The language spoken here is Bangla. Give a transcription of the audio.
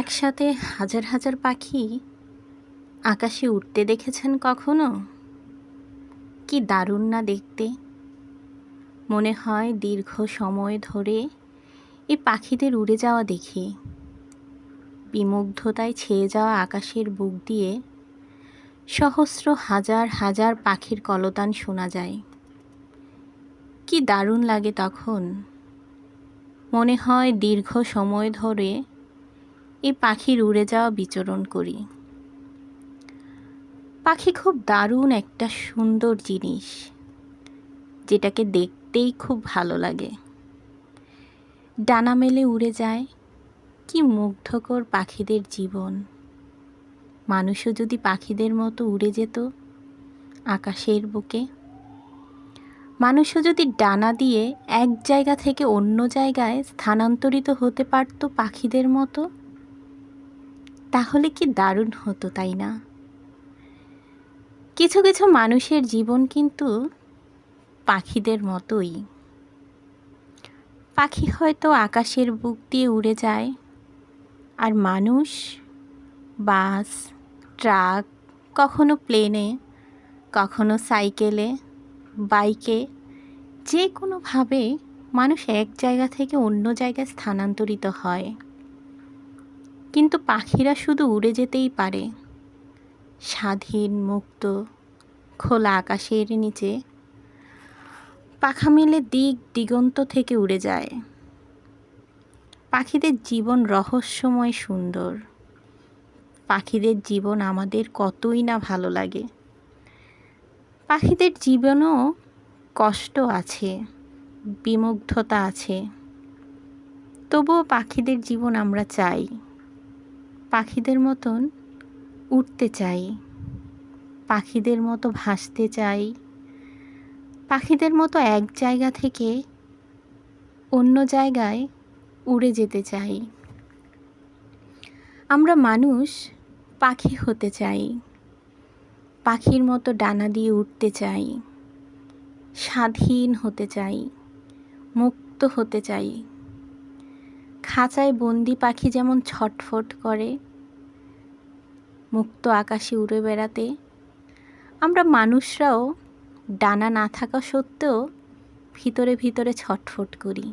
একসাথে হাজার হাজার পাখি আকাশে উঠতে দেখেছেন কখনো? কি দারুণ না দেখতে? মনে হয় দীর্ঘ সময় ধরে এই পাখিদের উড়ে যাওয়া দেখে। বিমুগ্ধতায় ছেয়ে যাওয়া আকাশের বুক দিয়ে সহস্র হাজার হাজার পাখির কলতান শোনা যায়। কি দারুণ লাগে তখন। মনে হয় দীর্ঘ সময় ধরে এই পাখির উড়ে যাওয়া বিচরণ করি। পাখি খুব দারুণ একটা সুন্দর জিনিস, যেটাকে দেখতেই খুব ভালো লাগে। ডানা মেলে উড়ে যায়, কি মুগ্ধকর পাখিদের জীবন। মানুষও যদি পাখিদের মতো উড়ে যেত আকাশের বুকে, মানুষও যদি ডানা দিয়ে এক জায়গা থেকে অন্য জায়গায় স্থানান্তরিত হতে পারত পাখিদের মতো তাহলে কি দারুণ হতো, তাই না? কিছু কিছু মানুষের জীবন কিন্তু পাখিদের মতোই। পাখি হয়তো আকাশের বুক দিয়ে উড়ে যায়, আর মানুষ, বাস, ট্রাক, কখনো প্লেনে, কখনো সাইকেলে, বাইকে যে কোনোভাবে মানুষ এক জায়গা থেকে অন্য জায়গায় স্থানান্তরিত হয়। কিন্তু পাখিরা শুধু উড়ে যেতেই পারে। স্বাধীন, মুক্ত, খোলা আকাশের নিচে পাখা মেলে দিক দিগন্ত থেকে উড়ে যায়। পাখিদের জীবন রহস্যময় সুন্দর। পাখিদের জীবন আমাদের কতই না ভালো লাগে। পাখিদের জীবনও কষ্ট আছে, বিমুগ্ধতা আছে। তবুও পাখিদের জীবন আমরা চাই। পাখিদের মতন উঠতে চাই। পাখিদের মতো ভাসতে চাই। পাখিদের মতো এক জায়গা থেকে অন্য জায়গায় উড়ে যেতে চাই। আমরা মানুষ পাখি হতে চাই। পাখির মতো ডানা দিয়ে উঠতে চাই। স্বাধীন হতে চাই। মুক্ত হতে চাই। খাঁচায় বন্দি পাখি যেমন ছটফট করে মুক্ত আকাশে উড়ে বেড়াতে। আমরা মানুষরাও ডানা না থাকা সত্ত্বেও ভিতরে ভিতরে ছটফট করি।